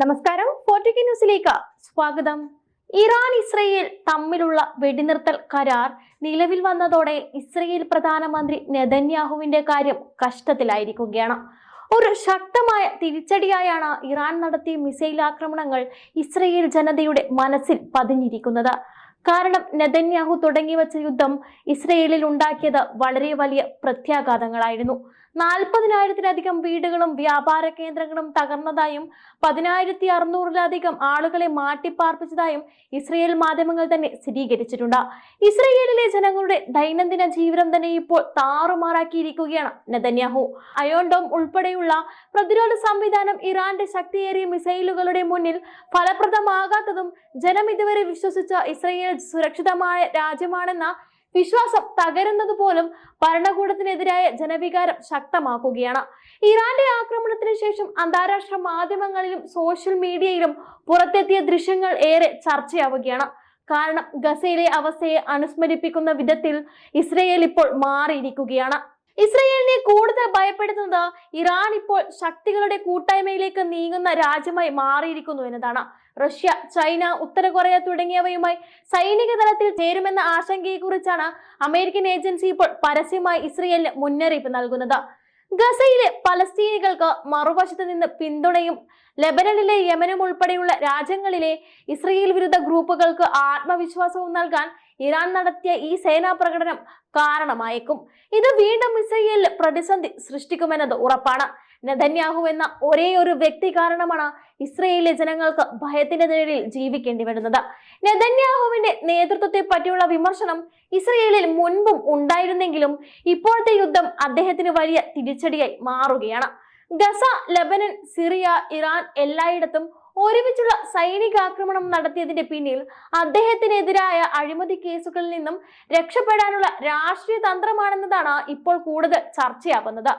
നമസ്കാരം. ഫോർട്ടിക് ന്യൂസിലേക്ക് സ്വാഗതം. ഇറാൻ ഇസ്രയേൽ തമ്മിലുള്ള വെടിനിർത്തൽ കരാർ നിലവിൽ വന്നതോടെ ഇസ്രയേൽ പ്രധാനമന്ത്രി നെതന്യാഹുവിന്റെ കാര്യം കഷ്ടത്തിലായിരിക്കുകയാണ്. ഒരു ശക്തമായ തിരിച്ചടിയായാണ് ഇറാൻ നടത്തിയ മിസൈൽ ആക്രമണങ്ങൾ ഇസ്രയേൽ ജനതയുടെ മനസ്സിൽ പതിഞ്ഞിരിക്കുന്നത്. കാരണം നെതന്യാഹു തുടങ്ങി വച്ച യുദ്ധം ഇസ്രയേലിൽ ഉണ്ടാക്കിയത് വളരെ വലിയ പ്രത്യാഘാതങ്ങളായിരുന്നു. നാൽപ്പതിനായിരത്തിലധികം വീടുകളും വ്യാപാര കേന്ദ്രങ്ങളും തകർന്നതായും പതിനായിരത്തി അറുന്നൂറിലധികം ആളുകളെ മാറ്റിപ്പാർപ്പിച്ചതായും ഇസ്രയേൽ മാധ്യമങ്ങൾ തന്നെ സ്ഥിരീകരിച്ചിട്ടുണ്ട്. ഇസ്രയേലിലെ ജനങ്ങളുടെ ദൈനംദിന ജീവിതം തന്നെ ഇപ്പോൾ താറുമാറാക്കിയിരിക്കുകയാണ് നെതന്യാഹു. അയോണ്ടോം ഉൾപ്പെടെയുള്ള പ്രതിരോധ സംവിധാനം ഇറാന്റെ ശക്തിയേറിയ മിസൈലുകളുടെ മുന്നിൽ ഫലപ്രദമാകാത്തതും ജനം ഇതുവരെ വിശ്വസിച്ച ഇസ്രയേൽ സുരക്ഷിതമായ രാജ്യമാണെന്ന വിശ്വാസം തകരുന്നത് പോലും ഭരണകൂടത്തിനെതിരായ ജനവികാരം ശക്തമാക്കുകയാണ്. ഇറാന്റെ ആക്രമണത്തിന് ശേഷം അന്താരാഷ്ട്ര മാധ്യമങ്ങളിലും സോഷ്യൽ മീഡിയയിലും പുറത്തെത്തിയ ദൃശ്യങ്ങൾ ഏറെ ചർച്ചയാവുകയാണ്. കാരണം ഗസയിലെ അവസ്ഥയെ അനുസ്മരിപ്പിക്കുന്ന വിധത്തിൽ ഇസ്രയേൽ ഇപ്പോൾ മാറിയിരിക്കുകയാണ്. ഇസ്രയേലിനെ കൂടുതൽ ഭയപ്പെടുത്തുന്നത് ഇറാൻ ഇപ്പോൾ ശക്തികളുടെ കൂട്ടായ്മയിലേക്ക് നീങ്ങുന്ന രാജ്യമായി മാറിയിരിക്കുന്നു എന്നതാണ്. റഷ്യ ചൈന ഉത്തര കൊറിയ തുടങ്ങിയവയുമായി സൈനിക തലത്തിൽ ചേരുമെന്ന ആശങ്കയെക്കുറിച്ചാണ് അമേരിക്കൻ ഏജൻസി ഇപ്പോൾ പരസ്യമായി ഇസ്രയേലിന് മുന്നറിയിപ്പ് നൽകുന്നത്. ഗസയിലെ പലസ്തീനികൾക്ക് മറുവശത്ത് നിന്ന് പിന്തുണയും ലെബനനിലെ യമനും ഉൾപ്പെടെയുള്ള രാജ്യങ്ങളിലെ ഇസ്രയേൽ വിരുദ്ധ ഗ്രൂപ്പുകൾക്ക് ആത്മവിശ്വാസവും നൽകാൻ ഇറാൻ നടത്തിയ ഈ സേനാ പ്രകടനം കാരണമായേക്കും. ഇത് വീണ്ടും ഇസ്രയേലിൽ പ്രതിസന്ധി സൃഷ്ടിക്കുമെന്നത് ഉറപ്പാണ്. നെതന്യാഹു എന്ന ഒരേ ഒരു വ്യക്തി കാരണമാണ് ഇസ്രയേലിലെ ജനങ്ങൾക്ക് ഭയത്തിന്റെ നിഴലിൽ ജീവിക്കേണ്ടി വരുന്നത്. നെതന്യാഹുവിന്റെ നേതൃത്വത്തെ പറ്റിയുള്ള വിമർശനം ഇസ്രയേലിൽ മുൻപും ഉണ്ടായിരുന്നെങ്കിലും ഇപ്പോഴത്തെ യുദ്ധം അദ്ദേഹത്തിന് വലിയ തിരിച്ചടിയായി മാറുകയാണ്. ഗസ ലബനൻ സിറിയ ഇറാൻ എല്ലായിടത്തും ഒരുമിച്ചുള്ള സൈനികാക്രമണം നടത്തിയതിന്റെ പിന്നിൽ അദ്ദേഹത്തിനെതിരായ അഴിമതി കേസുകളിൽ നിന്നും രക്ഷപ്പെടാനുള്ള രാഷ്ട്രീയ തന്ത്രമാണെന്നതാണ് ഇപ്പോൾ കൂടുതൽ ചർച്ചയാകുന്നത്.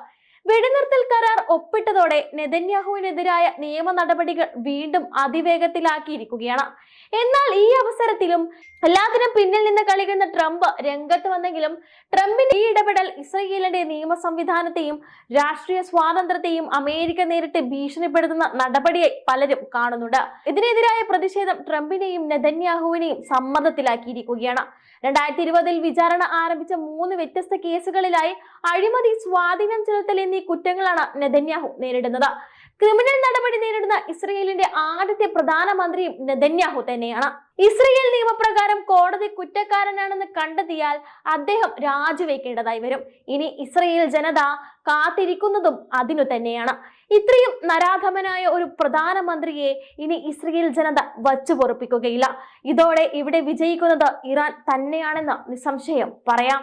വെടിനിർത്തൽ കരാർ ഒപ്പിട്ടതോടെ നെതന്യാഹുവിനെതിരായ നിയമ നടപടികൾ വീണ്ടും അതിവേഗത്തിലാക്കിയിരിക്കുകയാണ്. എന്നാൽ ഈ അവസരത്തിലും എല്ലാത്തിനും പിന്നിൽ നിന്ന് കളിക്കുന്ന ട്രംപ് രംഗത്ത് വന്നെങ്കിലും ട്രംപിന്റെ ഈ ഇടപെടൽ ഇസ്രയേലിന്റെ നിയമ സംവിധാനത്തെയും രാഷ്ട്രീയ സ്വാതന്ത്ര്യത്തെയും അമേരിക്ക നേരിട്ട് ഭീഷണിപ്പെടുത്തുന്ന നടപടിയായി പലരും കാണുന്നുണ്ട്. ഇതിനെതിരായ പ്രതിഷേധം ട്രംപിനെയും നെതന്യാഹുവിനെയും സമ്മർദ്ദത്തിലാക്കിയിരിക്കുകയാണ്. രണ്ടായിരത്തി ഇരുപതിൽ വിചാരണ ആരംഭിച്ച മൂന്ന് വ്യത്യസ്ത കേസുകളിലായി അഴിമതി സ്വാധീനം ചെലുത്തൽ എന്നീ കുറ്റങ്ങളാണ് നെതന്യാഹു നേരിടുന്നത്. ക്രിമിനൽ നടപടി നേരിടുന്ന ഇസ്രയേലിന്റെ ആദ്യത്തെ പ്രധാനമന്ത്രിയും നെതന്യാഹു തന്നെയാണ്. ഇസ്രയേൽ നിയമപ്രകാരം കോടതി കുറ്റക്കാരനാണെന്ന് കണ്ടെത്തിയാൽ അദ്ദേഹം രാജിവെക്കേണ്ടതായി വരും. ഇനി ഇസ്രയേൽ ജനത കാത്തിരിക്കുന്നതും അതിനു തന്നെയാണ്. ഇത്രയും നരാധമനായ ഒരു പ്രധാനമന്ത്രിയെ ഇനി ഇസ്രയേൽ ജനത വച്ചു പൊറപ്പിക്കുകയില്ല. ഇതോടെ ഇവിടെ വിജയിക്കുന്നത് ഇറാൻ തന്നെയാണെന്ന് നിസ്സംശയം പറയാം.